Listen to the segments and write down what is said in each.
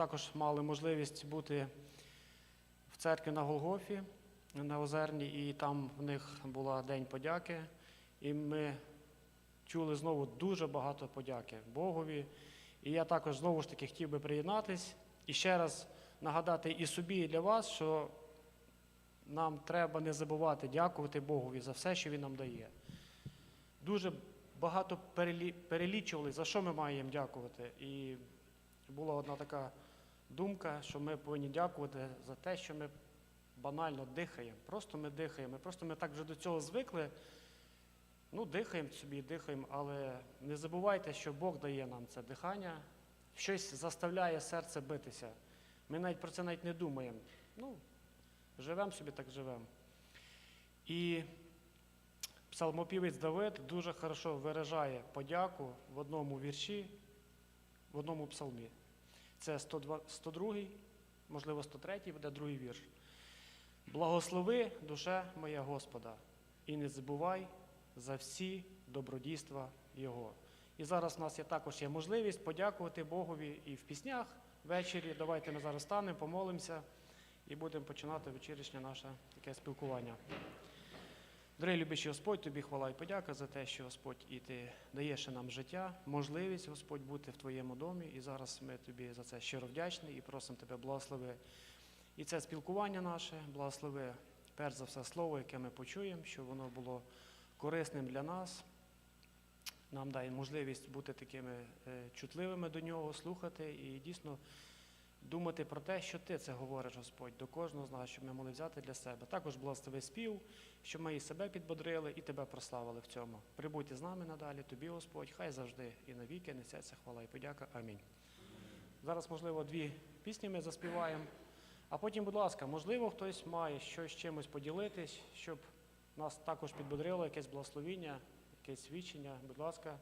Також мали можливість бути в церкві на Голгофі на Озерні, і там в них була День подяки. І ми чули знову дуже багато подяки Богові. І я також знову ж таки хотів би приєднатись і ще раз нагадати і собі, і для вас, що нам треба не забувати дякувати Богові за все, що Він нам дає. Дуже багато перелічували, за що ми маємо дякувати. І була одна така думка, що ми повинні дякувати за те, що ми банально дихаємо. Просто ми дихаємо. Просто ми так вже до цього звикли. Ну, дихаємо собі, дихаємо, але не забувайте, що Бог дає нам це дихання, щось заставляє серце битися. Ми навіть про це навіть не думаємо. Ну, живемо собі, так живемо. І псалмопівець Давид дуже хорошо виражає подяку в одному вірші, в одному псалмі. Це 102, 102 можливо, 103 буде другий вірш. Благослови, душе моя Господа, і не забувай за всі добродійства Його. І зараз у нас є також є можливість подякувати Богові і в піснях ввечері. Давайте ми зараз станемо, помолимося і будемо починати вечірнє наше таке спілкування. Дорогий любичий Господь, тобі хвала і подяка за те, що Господь і ти даєш нам життя, можливість, Господь, бути в твоєму домі. І зараз ми тобі за це щиро вдячні і просимо тебе благослови. І це спілкування наше, благослови, перш за все, слово, яке ми почуємо, щоб воно було корисним для нас. Нам дай можливість бути такими е, чутливими до нього, слухати і дійсно думати про те, що ти це говориш, Господь, до кожного з нас, щоб ми могли взяти для себе. Також благослови спів, щоб ми і себе підбодрили, і тебе прославили в цьому. Прибудь з нами надалі, тобі, Господь, хай завжди і навіки несеться хвала і подяка. Амінь. Зараз, можливо, дві пісні ми заспіваємо. А потім, будь ласка, можливо, хтось має щось чимось поділитись, щоб нас також підбодрило, якесь благословіння, якесь свідчення. Будь ласка,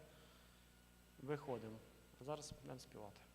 виходимо. А зараз будемо співати.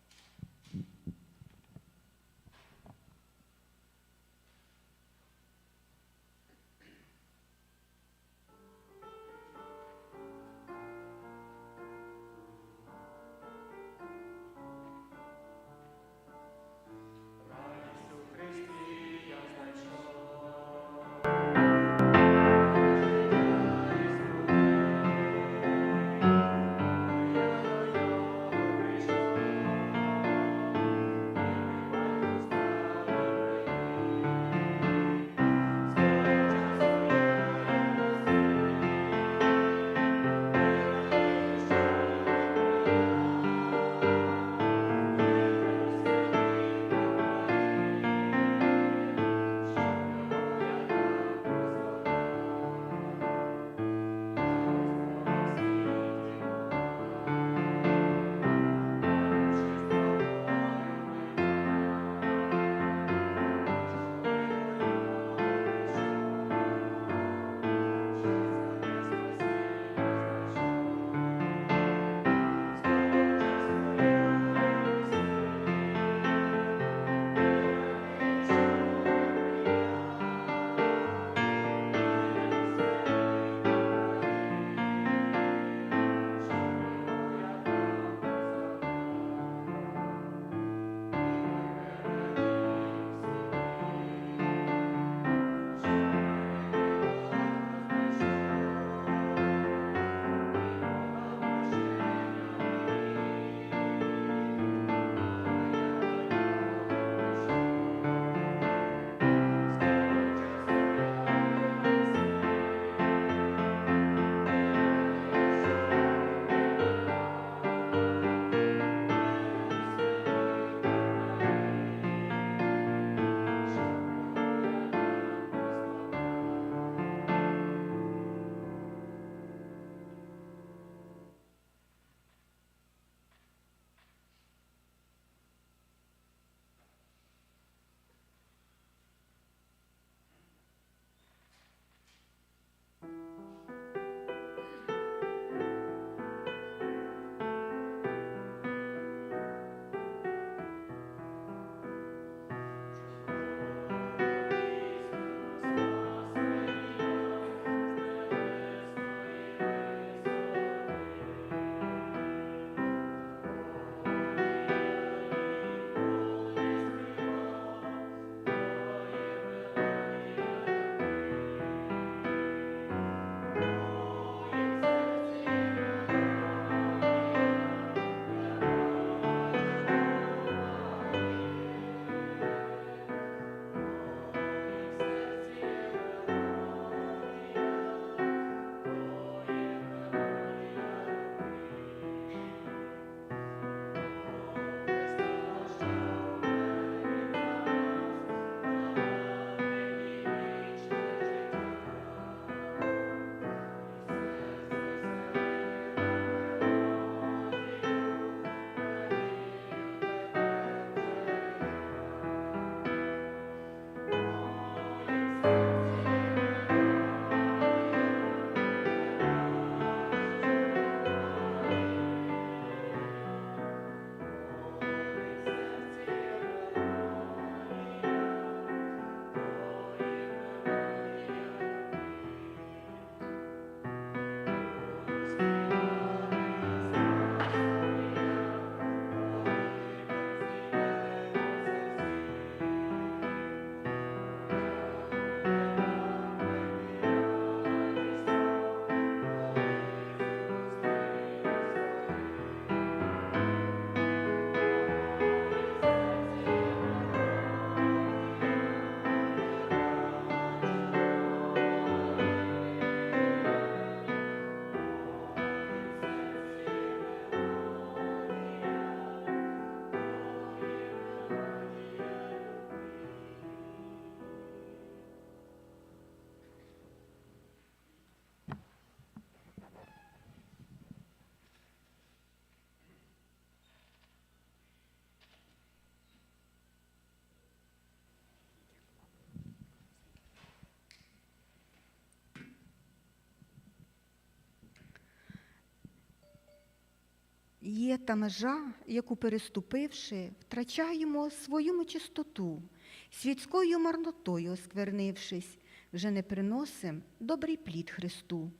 Та межа, яку переступивши, втрачаємо свою чистоту, світською марнотою осквернившись, вже не приносим добрий плід Христу.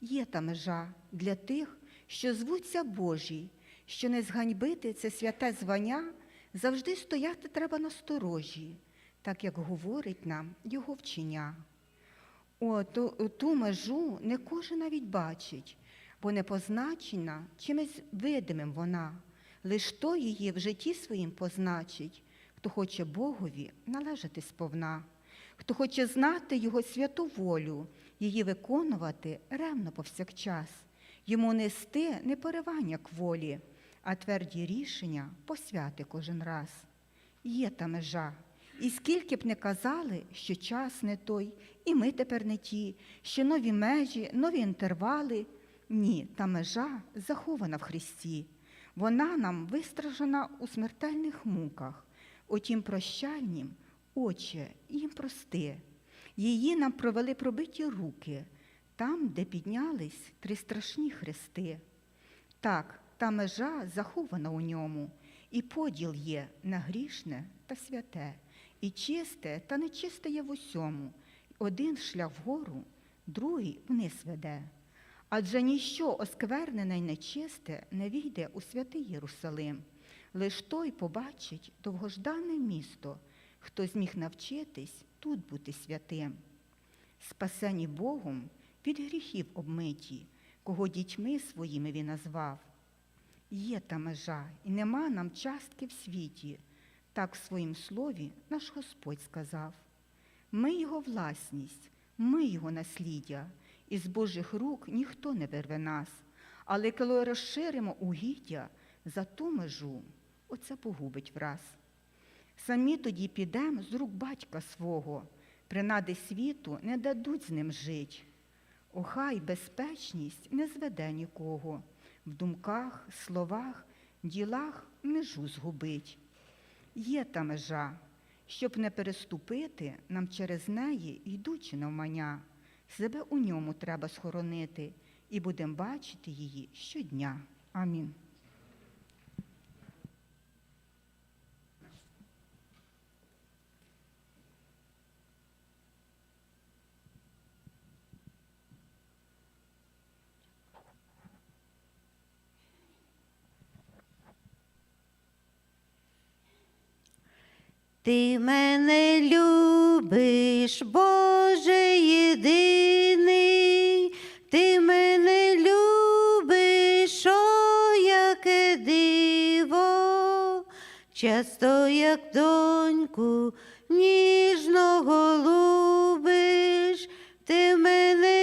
Є та межа для тих, що звуться Божі, що не зганьбити це святе звання, завжди стояти треба на сторожі, так як говорить нам його вчення. О, ту, ту межу не кожен навіть бачить, бо не позначена чимось видимим вона, лиш то її в житті своїм позначить, хто хоче Богові належати сповна, хто хоче знати Його святу волю, її виконувати ревно повсякчас, йому нести не поривання кволі, а тверді рішення посвяти кожен раз. Є та межа. І скільки б не казали, що час не той, і ми тепер не ті, що нові межі, нові інтервали. Ні, та межа захована в Христі. Вона нам вистражена у смертельних муках, отім прощальнім, Отче, їм прости. Її нам провели пробиті руки, там, де піднялись три страшні хрести. Так, та межа захована у ньому, і поділ є на грішне та святе, і чисте та нечисте є в усьому. Один шлях вгору, другий вниз веде. Адже ніщо осквернене й нечисте не війде у святий Єрусалим. Лиш той побачить довгождане місто, хто зміг навчитись тут бути святим. Спасені Богом від гріхів обмиті, кого дітьми своїми він назвав. Є та межа, і нема нам частки в світі, так в своїм слові наш Господь сказав. Ми його власність, ми його насліддя, і з Божих рук ніхто не вирве нас. Але коли розширимо угіддя за ту межу, оце погубить враз. Самі тоді підемо з рук батька свого, принади світу не дадуть з ним жить. Охай безпечність не зведе нікого, в думках, словах, ділах межу згубить. Є та межа, щоб не переступити, нам через неї, йдучи навмання, себе у ньому треба схоронити, і будемо бачити її щодня. Амінь. Ти мене любиш, Боже єдиний, ти мене любиш, о, яке диво, часто, як доньку, ніжно голубиш, ти мене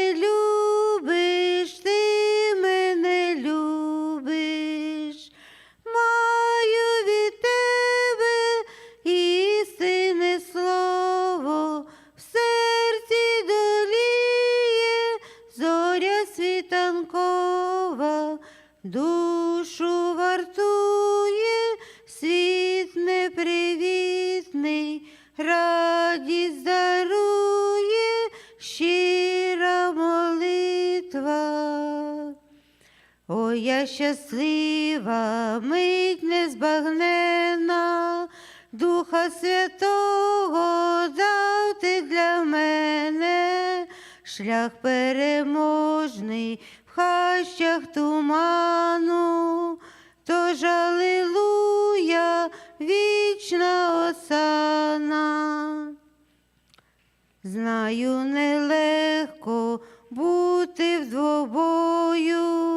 щаслива, мить незбагнена, Духа Святого дав ти для мене, шлях переможний в хащах туману, тож алилуя, вічна осана. Знаю, нелегко бути вдвобою, але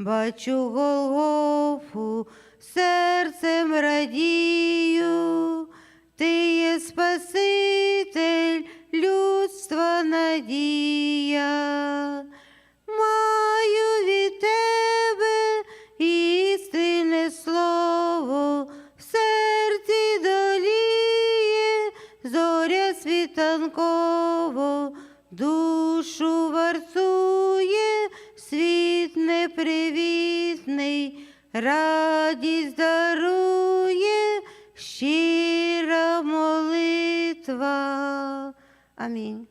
бачу Голгофу, серцем радію, ти є Спаситель, людства надія. Маю від тебе істинне слово, в серці доліє зоря світанково, душу ради здоровья щира молитва. Амінь.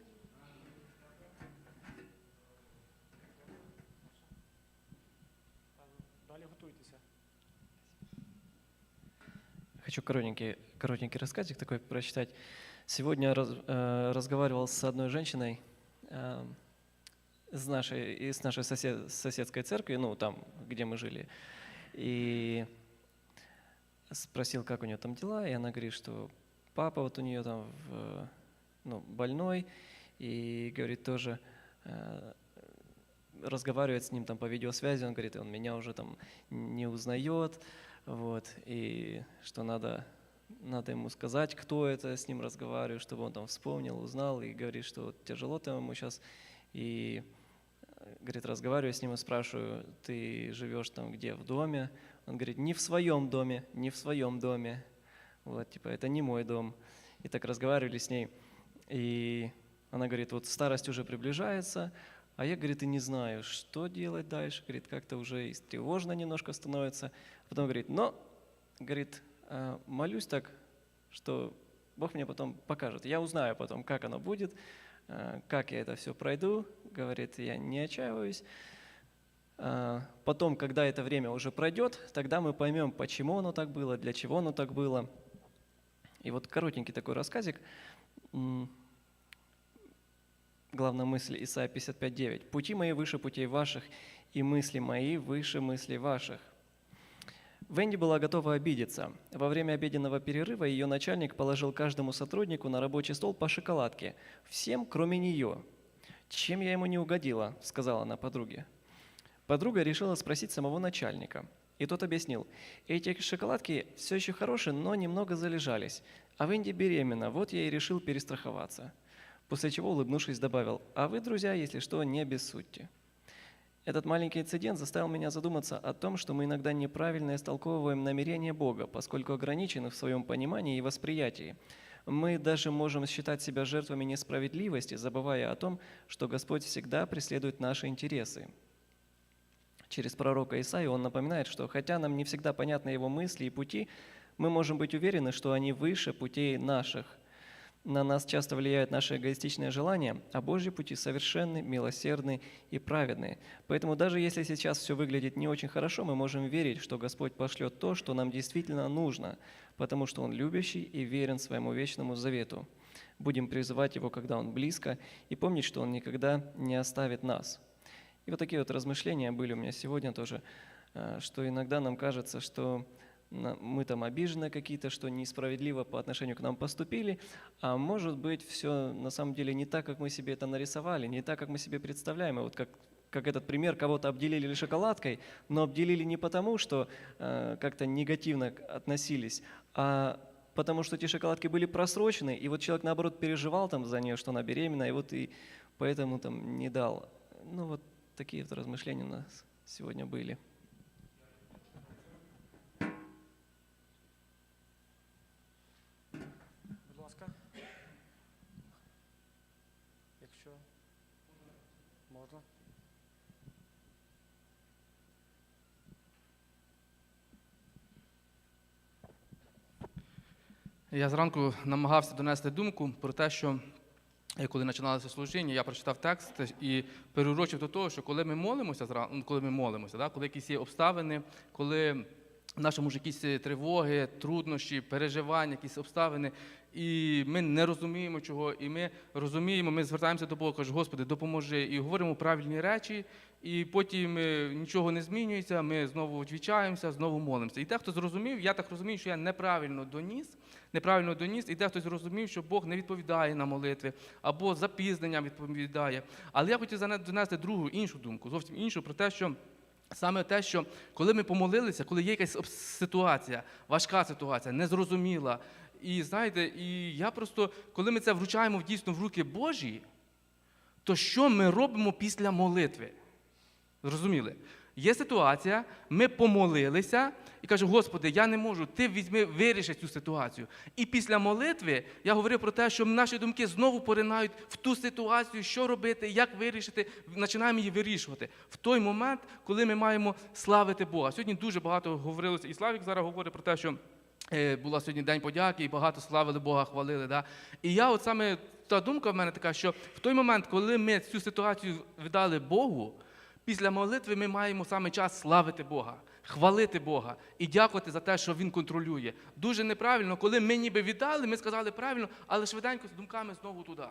Хочу коротенький, коротенький рассказик такой прочитать. Сегодня раз, э, разговаривал с одной женщиной э, из нашей, из нашей сосед, соседской церкви, ну, там, где мы жили. И спросил, как у нее там дела, и она говорит, что папа вот у нее там в, ну, больной, и говорит тоже, э, разговаривает с ним там по видеосвязи, он говорит, он меня уже там не узнает, вот, и что надо, надо ему сказать, кто это с ним разговаривает, чтобы он там вспомнил, узнал, и говорит, что вот тяжело там ему сейчас, и говорит, разговариваю с ним и спрашиваю, ты живешь там где, в доме? Он говорит, не в своем доме, не в своем доме, вот, типа, это не мой дом. И так разговаривали с ней, и она говорит, вот старость уже приближается, а я, говорит, и не знаю, что делать дальше, говорит, как-то уже и тревожно немножко становится. Потом говорит, но, говорит, «а, молюсь так, что Бог мне потом покажет. Я узнаю потом, как оно будет, а, как я это все пройду. Говорит, я не отчаиваюсь. А, Потом, когда это время уже пройдет, тогда мы поймем, почему оно так было, для чего оно так было. И вот коротенький такой рассказик. Главная мысль Исайя 55.9. «Пути мои выше путей ваших, и мысли мои выше мыслей ваших». Венди была готова обидеться. Во время обеденного перерыва ее начальник положил каждому сотруднику на рабочий стол по шоколадке. Всем, кроме нее. «Чем я ему не угодила?» – сказала она подруге. Подруга решила спросить самого начальника. И тот объяснил, эти шоколадки все еще хорошие, но немного залежались. А Венди беременна, вот я и решил перестраховаться. После чего, улыбнувшись, добавил, а вы, друзья, если что, не обессудьте. Этот маленький инцидент заставил меня задуматься о том, что мы иногда неправильно истолковываем намерения Бога, поскольку ограничены в своем понимании и восприятии. Мы даже можем считать себя жертвами несправедливости, забывая о том, что Господь всегда преследует наши интересы. Через пророка Исаию он напоминает, что хотя нам не всегда понятны его мысли и пути, мы можем быть уверены, что они выше путей наших. На нас часто влияют наши эгоистичные желания, а Божьи пути совершенны, милосердны и праведны. Поэтому даже если сейчас все выглядит не очень хорошо, мы можем верить, что Господь пошлет то, что нам действительно нужно, потому что Он любящий и верен своему вечному завету. Будем призывать Его, когда Он близко, и помнить, что Он никогда не оставит нас. И вот такие вот размышления были у меня сегодня тоже, э, что иногда нам кажется, что мы там обижены какие-то, что несправедливо по отношению к нам поступили, а может быть все на самом деле не так, как мы себе это нарисовали, не так, как мы себе представляем. И вот как, как этот пример, кого-то обделили шоколадкой, но обделили не потому, что э, как-то негативно относились, а потому что эти шоколадки были просрочены, и вот человек, наоборот, переживал там за нее, что она беременна, и вот и поэтому там не дал. Ну вот такие вот размышления у нас сегодня были. Я зранку намагався донести думку про те, що е, коли починалося служіння, я прочитав текст і переурочив до того, що коли ми молимося, ну, коли ми молимося, да, коли якісь є обставини, коли в нашому ж якісь тривоги, труднощі, переживання, якісь обставини, і ми не розуміємо чого, і ми розуміємо, ми звертаємося до Бога, кажемо, Господи, допоможи, і говоримо правильні речі, і потім е, нічого не змінюється, ми знову відвічаємося, знову молимося. І дехто зрозумів, я так розумію, що я неправильно доніс, неправильно доніс, і дехто зрозумів, що Бог не відповідає на молитви, або запізненням відповідає. Але я хотів донести другу іншу думку, зовсім іншу, про те, що Саме те, що коли ми помолилися, коли є якась ситуація, важка ситуація, незрозуміла. І знаєте, і я просто, коли ми це вручаємо дійсно в руки Божі, то що ми робимо після молитви? Зрозуміли? Є ситуація, ми помолилися і кажу, Господи, я не можу, ти візьми, виріши цю ситуацію. І після молитви я говорив про те, що наші думки знову поринають в ту ситуацію, що робити, як вирішити, починаємо її вирішувати. В той момент, коли ми маємо славити Бога. Сьогодні дуже багато говорилося, і Славік зараз говорить про те, що була сьогодні День подяки, і багато славили Бога, хвалили. Да? І я от саме та думка в мене така, що в той момент, коли ми цю ситуацію віддали Богу, Після молитви ми маємо саме час славити Бога, хвалити Бога і дякувати за те, що Він контролює. Дуже неправильно, коли ми ніби віддали, ми сказали правильно, але швиденько з думками знову туди.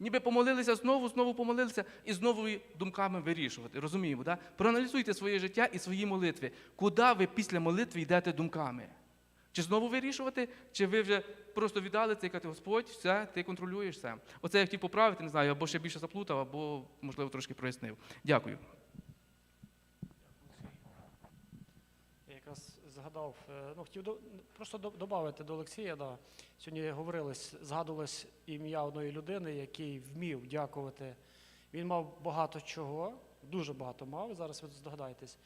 Ніби помолилися знову, знову помолилися і знову думками вирішувати. Розуміємо, да? Проаналізуйте своє життя і свої молитви. Куди ви після молитви йдете думками? Чи знову вирішувати, чи ви вже просто віддали це і кажете, Господь, все, ти контролюєш все. Оце я хотів поправити, не знаю, або ще більше заплутав, або, можливо, трошки прояснив. Дякую. Я якраз згадав, е, ну хотів до, просто додати до Олексія. Да. Сьогодні говорилось, згадувалось ім'я одної людини, який вмів дякувати. Він мав багато чого, дуже багато мав, зараз ви здогадаєтесь.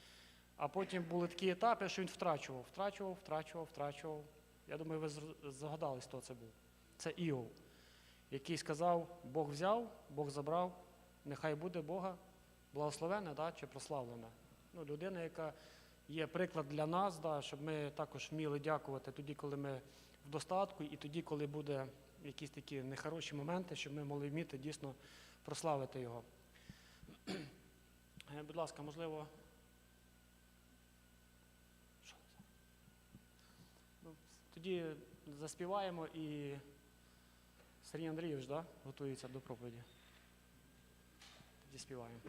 А потім були такі етапи, що він втрачував, втрачував, втрачував, втрачував. Я думаю, ви здогадались, хто це був. Це Іов, який сказав: Бог взяв, Бог забрав, нехай буде Бога благословене да, чи прославлене. Ну, людина, яка є приклад для нас, да, щоб ми також вміли дякувати тоді, коли ми в достатку, і тоді, коли буде якісь такі нехороші моменти, щоб ми могли вміти дійсно прославити його. Е, Будь ласка, можливо. Що це? Ну, Тоді заспіваємо і Сергій Андрійович да, готується до проповіді. Тоді співаємо.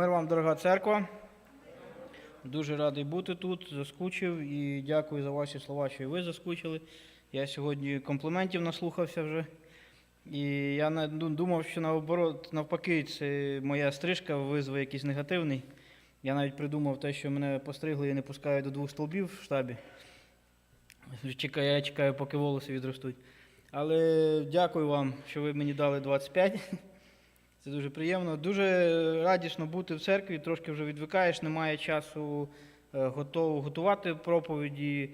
Мир вам, дорога церква. Дуже радий бути тут, заскучив і дякую за ваші слова, що і ви заскучили. Я сьогодні компліментів наслухався вже. І я думав, що наоборот, навпаки, це моя стрижка визве якийсь негативний. Я навіть придумав те, що мене постригли і не пускають до двох столбів в штабі. Чекаю, я чекаю, поки волоси відростуть. Але дякую вам, що ви мені дали 25. Це дуже приємно. Дуже радісно бути в церкві, трошки вже відвикаєш, немає часу е, готов, готувати проповіді.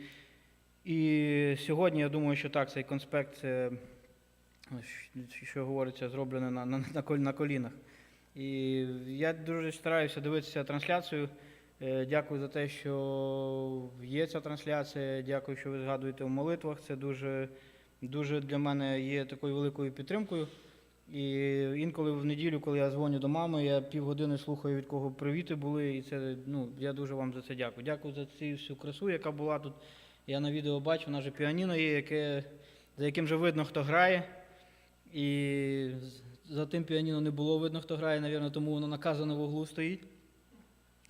І сьогодні я думаю, що так, цей конспект, це, що говориться, зроблене на, на, на на колінах. І я дуже стараюся дивитися трансляцію. Е, Дякую за те, що є ця трансляція. Дякую, що ви згадуєте в молитвах. Це дуже, дуже для мене є такою великою підтримкою. І інколи в неділю, коли я дзвоню до мами, я півгодини слухаю, від кого привіти були. І це ну, я дуже вам за це дякую. Дякую за цю всю красу, яка була тут. Я на відео бачу, вона же піаніно є, яке, за яким вже видно, хто грає. І за тим піаніно не було видно, хто грає, навірно, тому воно наказано в углу стоїть.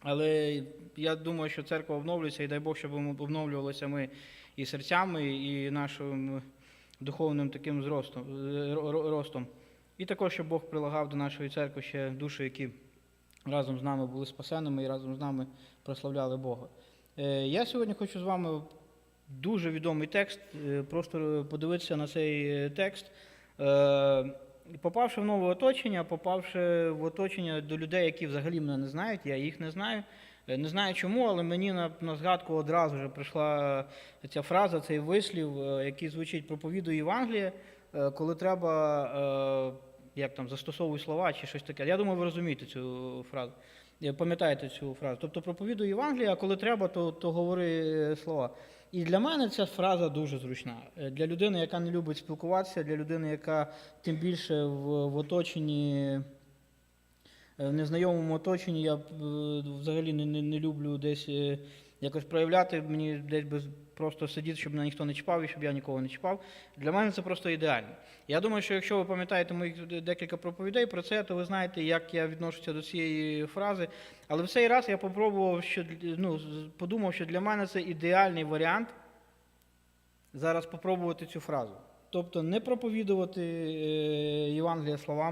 Але я думаю, що церква обновлюється, і дай Бог, щоб обновлювалися ми і серцями, і нашим духовним таким зростом, е, ро- ро- ростом. І також, щоб Бог прилагав до нашої церкви ще душі, які разом з нами були спасеними і разом з нами прославляли Бога. Е, Я сьогодні хочу з вами дуже відомий текст, е, просто подивитися на цей е, текст. Попавши в нове оточення, попавши в оточення до людей, які взагалі мене не знають, я їх не знаю. Не знаю чому, але мені на, на згадку одразу вже прийшла ця фраза, цей вислів, який звучить проповідує Євангеліє, е, коли треба, як там, застосовуй слова чи щось таке. Я думаю, ви розумієте цю фразу. Пам'ятаєте цю фразу. Тобто проповідуй Євангеліє, а коли треба, то, то говори е, слова. І для мене ця фраза дуже зручна. Е, Для людини, яка не любить спілкуватися, для людини, яка тим більше в, в оточенні, е, в незнайомому оточенні, я взагалі не, не, не люблю десь якось проявляти, мені десь без просто сидіти, щоб мене ніхто не чіпав і щоб я нікого не чіпав. Для мене це просто ідеально. Я думаю, що якщо ви пам'ятаєте моїх декілька проповідей про це, то ви знаєте, як я відношуся до цієї фрази. Але в цей раз я попробував, що ну, подумав, що для мене це ідеальний варіант зараз попробувати цю фразу. Тобто не проповідувати е, Євангелія словами.